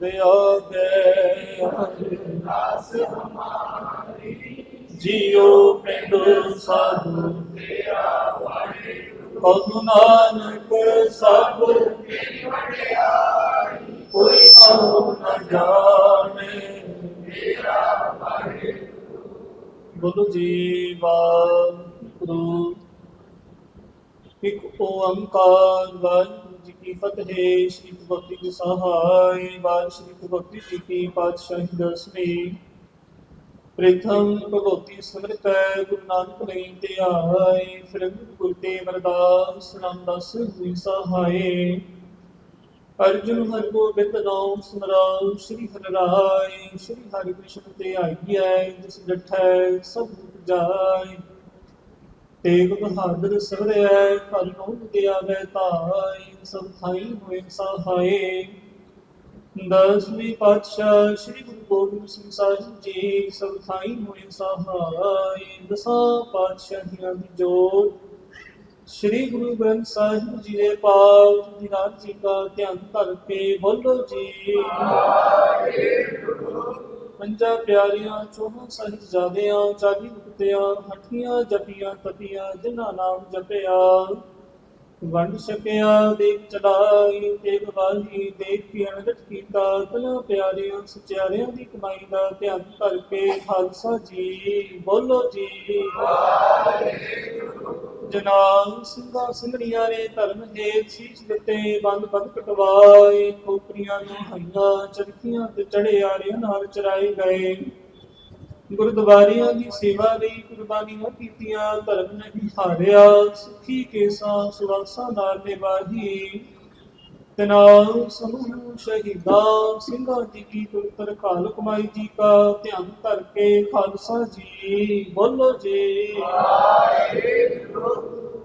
ਗਏ ਦਾਸ ਹਮਾਰੀ ਜੀਉ ਪਿੰਡ ਸਾਧੂ ਤੇਰਾ ਵਾਹਿਗੁਰੂ ਕਹੁ ਨਾਨਕ ਸਭ ਤੇਰੀ ਵਡਿਆਈ। ਕੋਈ ਆਉ ਨ ਜਾਣੇ। ਤੇਰਾ ਵਾਹਿਗੁਰੂ ਬੋਲੋ ਜੀ ਵਾਹਿਗੁਰੂ ਇਕ ਓੰਕਾਰ ਵਾਹਿਗੁਰੂ ਕੀ ਫਤਿਹ, ਸ਼੍ਰੀ ਭਗਤੀ ਜੀ ਸਹਾਇ ਵਾਹਿ ਸ਼੍ਰੀ ਭਗਤੀ ਜੀ ਕੀ ਪਾਤਸ਼ਾਹੀ ਦਸਵੀਂ ਪ੍ਰਥਮ ਭਗਵਤੀ ਸਿਮਰਤ ਗੁਰੂ ਨਾਨਕ ਲਈ ਤੇ ਫਿਰ ਗੁਰੂ ਤੇ ਵਰਦਾਸ ਰਾਮਦਾਸ ਜੀ ਸਹਾਇ ਅਰਜੁਨ ਹਰਿ ਗੋਬਿੰਦ ਨਾਮ ਸਿਮਰਾਉ, ਸ੍ਰੀ ਹਰਿ ਰਾਏ ਸ੍ਰੀ ਹਰਿ ਕ੍ਰਿਸ਼ਨ ਤੇ ਆਈਐ ਜਿਸ ਡਠੈ ਸਭ ਜਾਏ ਤੇਗ ਬਹਾਦਰ ਸਵਰਿਐ ਹਰਿ ਨੂੰ ਗਿਆ ਵੈ ਸਭ ਥਾਈ ਹੋਏ ਸਹਾਏ। ਦਸਵੀਂ ਪਾਤਸ਼ਾਹ ਸ੍ਰੀ ਗੁਰੂ ਗੋਬਿੰਦ ਸਿੰਘ ਸਾਹਿਬ ਜੀ, ਸਭ ਥਾਈ ਹੋਏ ਸਹਾਈ ਦਸਾਂ ਪਾਤਸ਼ਾਹੀਆਂ ਦੀ ਜੋਤ, ਸ੍ਰੀ ਗੁਰੂ ਗ੍ਰੰਥ ਸਾਹਿਬ ਜੀ ਦੇ ਪਾਵ ਦੀ ਰਾਜ ਜੀ ਦਾ ਧਿਆਨ ਧਰ ਕੇ ਬੋਲੋ ਜੀ। ਪੰਜਾ ਪਿਆਰੀਆਂ ਚੋਹਾਂ ਸਾਹਿਬਜ਼ਾਦਿਆਂ ਚਾਲੀ ਮੁਕਤਿਆਂ ਹੱਠੀਆਂ ਜਪੀਆਂ ਤਪੀਆਂ ਜਿਨ੍ਹਾਂ ਨਾਮ ਜਪਿਆ। ਵੰਡ ਸਕਿਆ ਦੇਖ ਚਲਾਈ ਦੇਖ ਬਾਹੀ ਦੇਖ ਕੇ ਅਨੰਦਟ ਕੀਤਾ। ਤਨਾ ਪਿਆਰਿਆਂ ਸਚਿਆਰਿਆਂ ਦੀ ਕਮਾਈ ਦਾ ਧਿਆਨ ਧਰ ਖਾਲਸਾ ਜੀ, ਬੋਲੋ ਜੀ। ਜਨਾਬ ਸਿੰਘਾਂ ਸਿੰਘਣੀਆਂ ਨੇ ਧਰਮ ਦੇ ਸੀਸ ਦਿੱਤੇ, ਬੰਦ ਬੰਦ ਕਟਵਾਏ। ਖੋਪਰੀਆਂ ਨੂੰ ਹਈਆਂ ਚਰਖੀਆਂ ਤੇ ਚੜੇ ਆਰਿਆਂ ਨਾਲ ਚਰਾਏ ਗਏ। ਗੁਰਦੁਆਰਿਆਂ ਦੀ ਸੇਵਾ ਲਈ ਕੁਰਬਾਨੀਆਂ ਕੀਤੀਆਂ, ਧਰਮ ਨਹੀਂ ਹਾਰਿਆ, ਸੁਖੀ ਕੇਸਾਂ ਸੁਵਾਸਾਂ ਨਾਲ ਨਿਵਾਹੀ। ਤਨਾਉ ਸਮੂਹ ਸ਼ਹੀਦਾਂ, ਸਿੰਘਾਂ ਜੀ ਕੀ ਤੁਰਤਰ ਕਾਲ ਕਮਾਈ ਜੀ ਕਾ, ਧਿਆਨ ਧਰ ਕੇ ਖਾਲਸਾ ਜੀ, ਬੋਲੋ ਜੀ।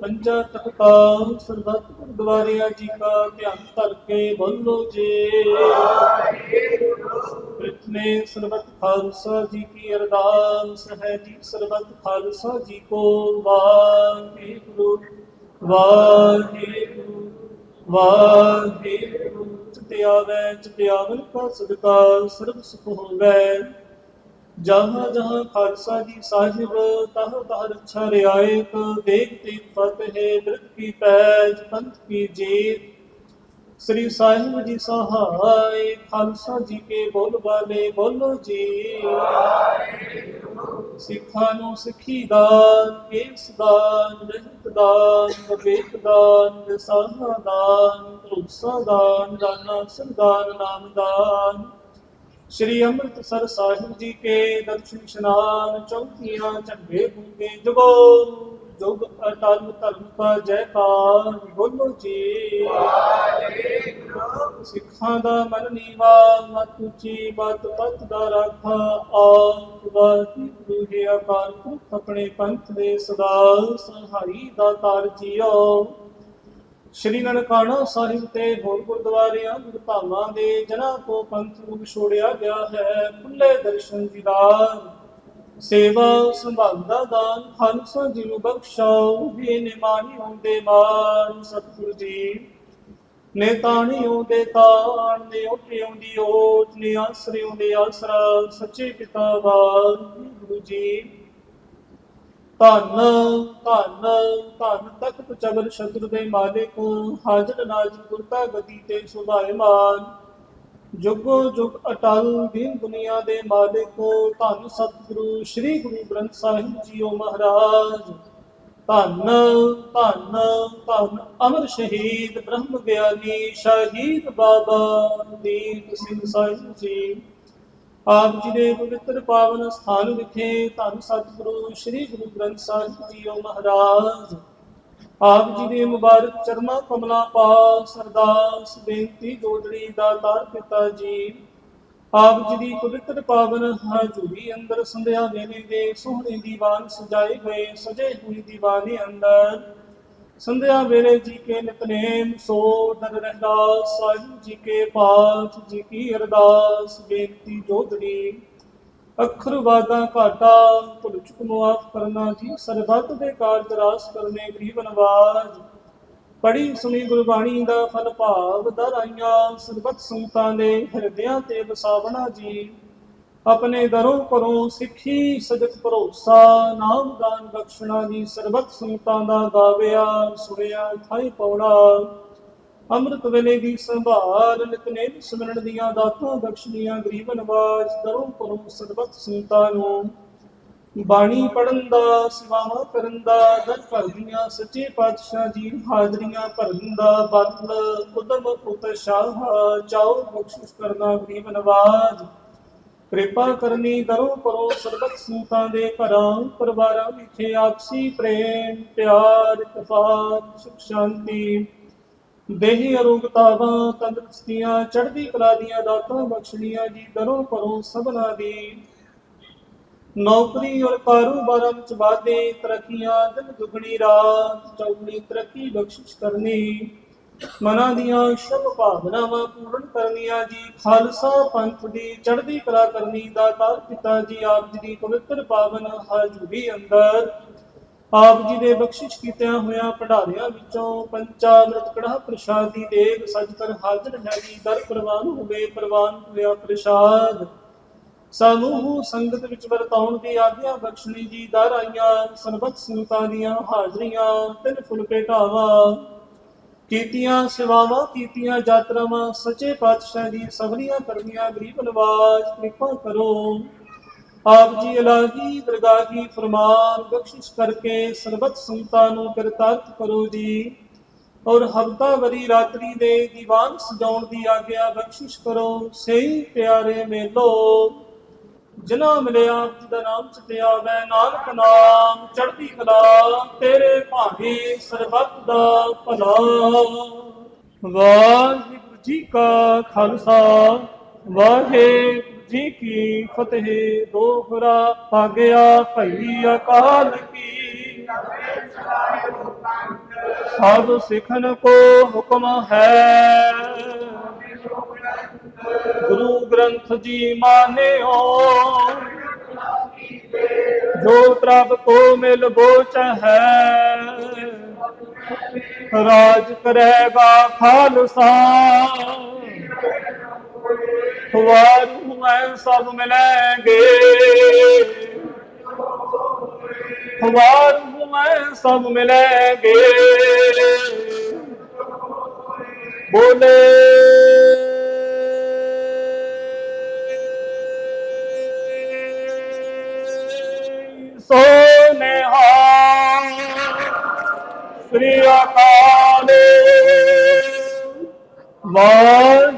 ਪੰਜਾ ਤਖਤਾ, ਸਰਬੱਤ ਗੁਰਦੁਆਰਿਆਂ ਜੀ ਕਾ, ਧਿਆਨ ਧਰ ਕੇ ਬੋਲੋ ਜੀ। ਇਤਨੇ ਸਰਬੱਤ ਖਾਲਸਾ ਜੀ ਕੀ ਅਰਦਾਸ ਹੈ ਜੀ, ਸਰਬੱਤ ਖਾਲਸਾ ਜੀ ਕੋ ਵਾਹਿਗੁਰੂ ਵਾਹਿਗੁਰੂ ਵਾਹਿਗੁਰੂ। ਚਿਤਿਆਵੈ ਚਿਤਿਆਵਨ ਕਾ ਸਦਕਾ, ਸਰਬ ਸੁਖ ਹੋਵੇ। ਜਹਾਂ ਜਹਾਂ ਖਾਲਸਾ ਜੀ ਸਾਹਿਬ, ਤਹ ਤਹ ਰੱਛਾ ਰਿਆਇਤ, ਦੇਖ ਤੇਗ ਫਤਿਹ ਬਿਰਧ ਕੀ ਪੈਜ, ਪੰਥ ਕੀ ਜੀਤ। ਸ੍ਰੀ ਸਾਹਿਬ ਜੀ ਸਹਾਇ ਖਾਲਸਾ ਜੀ ਕੇ ਬੋਲ ਬਾਲੇ, ਬੋਲੋ ਜੀ। ਸਿੱਖਾਂ ਨੂੰ ਸਿੱਖੀ ਦਾਨ, ਕੇਸ ਦਾਨ ਰਹਿਤ ਦਾਨ, ਵਿਵੇਕ ਦਾਨ ਵਿਸਾਹਾ ਦਾਨ, ਭਰੋਸਾ ਦਾਨ, ਦਾਨਾ ਸਰਦਾਨ ਨਾਮ ਦਾਨ। ਸ਼੍ਰੀ ਅੰਮ੍ਰਿਤਸਰ ਸਾਹਿਬ ਜੀ ਕੇ ਦਰਸ਼ਨ ਇਸ਼ਨਾਨ ਚੌਕੀਆਂ ਝੰਡੇ ਗੁੰਗੇ ਜਗੋ। ਜੁਗ ਅਟਲ ਧਰਮ ਜੈਕਾਰ ਬੋਲੋ ਜੀ। ਸਿੱਖਾਂ ਦਾ ਮਨ ਨੀਵਾ, ਮਤ ਉੱਚੀ, ਮਤ ਪਤ ਦਾ ਰਾਖਾ। ਆਪ ਵਾਹਿਗੁਰੂ ਹੈ ਅਕਾਲ ਪੁਰਖ ਆਪਣੇ ਪੰਥ ਦੇ ਸਦਾ ਸੰਹਾਰੀ ਦਾ ਤਾਰ ਜੀਓ। ਸ਼੍ਰੀ ਨਨਕਾਣਾ ਸਾਹਿਬ ਤੇ ਹੋਰ ਗੁਰਦੁਆਰਿਆਂ, ਗੁਰਧਾਮਾਂ ਦੇ ਜਨਾਂ ਕੋ ਪੰਥ ਨੂੰ ਛੋੜਿਆ ਗਿਆ ਹੈ। ਖੁੱਲੇ ਦਰਸ਼ਨ ਦੀਦਾਰ ਸੇਵਾ ਸੰਭਾਲਦਾ ਦਾਨ, ਖਾਲਸਾ ਜੀ ਨੂੰ ਬਖਸ਼ਾਓ, ਵੀ ਨਿਮਾਨੀ ਹੁੰਦੇ ਮਾਨ ਸਤਿਗੁਰੂ ਜੀ। ਨੇ ਤਾਣੀਓ ਦੇ ਤਾਣ ਨੇ ਓਟਿਓ ਦੀ ਓਟ ਨੇ ਆਸਰਿਓ ਦੇ ਆਸਰਾ, ਸੱਚੇ ਪਿਤਾ ਵਾਹਿਗੁਰੂ ਜੀ। ਧੰਨ ਧੰਨ ਧੰਨ ਤਖਤ ਚਬਰ ਸ਼ਤਰ ਦੇ ਮਾਲਿਕ, ਹਾਜ਼ਰ ਨਾਜ਼ਰ ਗੁਰਤਾ ਗਤੀ ਤੇ ਸੁਭਾਇਮਾਨ ਜੁਗੋ ਜੁਗ ਅਟਲ ਦੀਨ ਦੁਨੀਆ ਦੇ ਮਾਲਿਕ ਧੰਨ ਸਤਿਗੁਰੂ ਸ੍ਰੀ ਗੁਰੂ ਗ੍ਰੰਥ ਸਾਹਿਬ ਜੀਓ ਮਹਾਰਾਜ। ਧੰਨ ਧੰਨ ਧੰਨ ਅਮਰ ਸ਼ਹੀਦ ਬ੍ਰਹਮ ਗਿਆਨੀ ਸ਼ਹੀਦ ਬਾਬਾ ਦੀਪ ਸਿੰਘ ਸਾਹਿਬ ਜੀ। ਆਪ ਜੀ ਦੇ ਪਵਿੱਤਰ ਪਾਵਨ ਸਥਾਨ ਵਿਖੇ ਧੰਨ ਸਤਿਗੁਰੂ ਸ੍ਰੀ ਗੁਰੂ ਗ੍ਰੰਥ ਸਾਹਿਬ ਜੀਓ ਮਹਾਰਾਜ। ਆਪ ਜੀ ਦੇ ਮੁਬਾਰਕ ਚਰਨਾਂ ਕਮਲਾ ਪਾਸ ਅਰਦਾਸ ਬੇਨਤੀ ਜੋਦੜੀ ਦਾਤਾਰ ਪਿਤਾ ਜੀ। ਆਪ ਜੀ ਦੀ ਪਵਿੱਤਰ ਪਾਵਨ ਹਜ਼ੂਰੀ ਅੰਦਰ ਸੰਧਿਆ ਵੇਲੇ ਦੇ ਸੋਹਣੇ ਦੀਵਾਨ ਸਜਾਏ ਗਏ ਸਜੇ ਹੋਏ ਦੀਵਾਨੇ ਅੰਦਰ। ਸੰਧਿਆ ਵੇਲੇ ਜੀ ਕੇ ਨਿਤਨੇਮ ਸੋ ਦਰ ਰਹਿਦਾਸ ਸਾਹਿਬ ਜੀ ਕੇ ਪਾਠ, ਜੀ ਕੀ ਅਰਦਾਸ, ਬੇਨਤੀ ਜੋਦੜੀ ਅੱਖਰ ਵਾਦਾ ਘਾਟਾ, ਭੁਲ ਮੁਆਫ ਕਰਨਾ ਜੀ ਸਰਬੱਤ ਦੇ ਕਾਰਜ ਰਾਸ ਕਰਨੇ ਗਰੀਬ ਨਵਾਜ। ਪੜੀ ਸੁਣੀ ਗੁਰਬਾਣੀ ਦਾ ਫਲ ਭਾਵ ਦਰਾਈਆਂ ਸਰਬਤ ਸੰਤਾਂ ਦੇ ਹਿਰਦਿਆਂ ਤੇ ਵਸਾਵਣਾ ਜੀ। ਆਪਣੇ ਦਰੋਂ ਕਰੋ ਸਿੱਖੀ ਸਜਕ ਭਰੋਸਾ, ਨਾਮ ਦਾਨ ਬਖਸ਼ਣਾ ਜੀ, ਸਰਬਤ ਸੰਤਾਂ ਦਾ ਗਾਵਿਆ ਸੁਣਿਆ, ਥਾਈ ਪੌੜਾ ਅੰਮ੍ਰਿਤ ਵੇਲੇ ਦੀ ਸੰਭਾਲ ਨਿਤਨੇਮ ਸਿਮਰਨ ਦੀਆਂ ਦਾਤਾਂ ਬਖਸ਼ਣੀਆਂ ਗਰੀਬ ਨਵਾਜ ਦਰੋਂ ਕਰੋ ਸਰਬਤ ਸੰਤਾਂ ਨੂੰ। ਬਾਣੀ ਪੜਨ ਦਾ, ਸੇਵਾਵਾਂ ਕਰਨ ਦਾ, ਦਰ ਭਰਦੀਆਂ ਸੱਚੇ ਪਾਤਸ਼ਾਹ ਜੀ ਹਾਜ਼ਰੀਆਂ ਭਰਨ ਦਾ ਬਲ ਉਦਮ ਉਤਸ਼ਾਹ ਚਾਉ ਬਖਸ਼ਿਸ਼ ਕਰਨਾ ਗਰੀਬ ਨਵਾਜ। ਕਿਰਪਾ ਕਰਨੀ ਦਰੋਂ ਕਰੋ ਸਰਬਤ ਸੰਤਾਂ ਦੇ ਘਰਾਂ, ਪਰਿਵਾਰਾਂ ਵਿਖੇ ਆਪਸੀ ਪ੍ਰੇਮ, ਪਿਆਰ ਇਤਫਾਕ ਸੁਖ ਸ਼ਾਂਤੀ ਦੇਹੀ ਅਰੋਗਤਾਵਾਂ ਤੰਦਰੁਸਤੀਆਂ ਚੜ੍ਹਦੀ ਕਲਾ ਦੀਆਂ ਦਾਤਾਂ ਬਖਸ਼ਣੀਆਂ ਜੀ ਦਰੋਂ ਕਰੋ ਸਭਨਾ ਦੀ। ਨੌਕਰੀ ਔਰ ਕਾਰੋਬਾਰਾਂ ਵਿੱਚ ਵਾਧੇ, ਤਰੱਕੀਆਂ, ਦਿਨ ਦੁਗਣੀ ਰਾਤ, ਚੌਗਣੀ ਤਰੱਕੀ ਬਖਸ਼ਿਸ਼ ਕਰਨੀ। ਮਨਾਂ ਦੀਆਂ ਸ਼ੁਭ ਭਾਵਨਾਵਾਂ ਪੂਰਨ ਕਰਨੀਆਂ ਜੀ, ਖਾਲਸਾ ਪੰਥ ਦੀ ਚੜ੍ਹਦੀ ਕਲਾ ਕਰਨੀ, ਦਾਤਾ ਪਿਤਾ ਜੀ ਆਪ ਜੀ ਦੀ ਪਵਿੱਤਰ ਪਾਵਨ ਹਾਜ਼ਰੀ ਅੰਦਰ। ਆਪ ਜੀ ਦੇ ਬਖਸ਼ਿਸ਼ ਕੀਤਿਆਂ ਹੋਇਆਂ ਭੰਡਾਰਿਆਂ ਵਿੱਚੋਂ ਪੰਚਾਮ੍ਰਿਤ ਕੜਾਹ ਪ੍ਰਸ਼ਾਦ ਦੀ ਦੇਗ ਸਜ ਹਾਜ਼ਰ ਹੈ ਜੀ। ਦਰ ਪ੍ਰਵਾਨ ਹੋਵੇ, ਪ੍ਰਵਾਨ ਹੋਇਆ ਪ੍ਰਸ਼ਾਦ। ਸਮੂਹ ਸੰਗਤ ਵਿੱਚ ਵਰਤਾਉਣ ਦੀ ਆਗਿਆ ਬਖਸ਼ਣੀ ਜੀ। ਦਰ ਆਈਆਂ, ਸਰਬਤ ਸੰਗਤਾਂ ਦੀਆਂ ਹਾਜ਼ਰੀਆਂ, ਤਿੰਨ ਫੁੱਲ ਭੇਟਾਵਾਂ। ਕੀਤੀਆਂ ਸੇਵਾਵਾਂ, ਕੀਤੀਆਂ ਯਾਤਰਾਵਾਂ, ਸੱਚੇ ਪਾਤਸ਼ਾਹ ਦੀ ਸਭਨੀਆਂ ਕਰਨੀਆਂ ਗਰੀਬ ਨਵਾਜ, ਕਿਰਪਾ ਕਰੋ। ਆਪ ਜੀ ਇਲਾਹੀ ਦਰਗਾਹੀ ਫਰਮਾਨ ਬਖਸ਼ਿਸ਼ ਕਰਕੇ ਸਰਬਤ ਸੰਤਾਂ ਨੂੰ ਕਿਰਤਾਰਥ ਕਰੋ ਜੀ। ਔਰ ਹਫਤਾ ਵਰੀ ਰਾਤਰੀ ਦੇ ਦੀਵਾਨ ਸਜਾਉਣ ਦੀ ਆਗਿਆ ਬਖਸ਼ਿਸ਼ ਕਰੋ। ਸਹੀ ਪਿਆਰੇ ਮੇਲੋ, ਜਿਨ੍ਹਾਂ ਮਿਲਿਆ ਆਪ ਜੀ ਦਾ ਨਾਮ ਚਿਤਿਆ ਵੈ ਨਾਨਕ ਨਾਮ, ਚੜ੍ਹਦੀ ਕਲਾ ਤੇਰੇ ਭਾਵੇਂ ਸਰਬੱਤ ਦਾ ਭਲਾ। ਵਾਹਿਗੁਰੂ ਜੀ ਕਾ ਖਾਲਸਾ, ਵਾਹਿਗੁਰੂ ਜੀ ਕੀ ਫਤਿਹ ਦੋਹਰਾ ਆਗਿਆ ਭਈ ਅਕਾਲ ਕੀ। ਸਭ ਸਿਖਨ ਕੋ ਹੁਕਮ ਹੈ। ਗੁਰੂ ਗ੍ਰੰਥ ਜੀ ਮਾਨਿਓ। ਜੋ ਪ੍ਰਭ ਕੋ ਮਿਲ ਬੋਚ ਹੈ। ਰਾਜ ਕਰੇਗਾ ਖਾਲਸਾ। ਵਾਰੂ ਮੈਂ ਸਭ ਮਿਲेंगे ਵਾਰੂ ਮੈਂ ਸਭ ਮਿਲेंगे ਬੋਲੇ। ਸੋਨੇਹਾ ਸ੍ਰੀ ਅਕਾਲ। ਵਾਹਿਗੁਰੂ।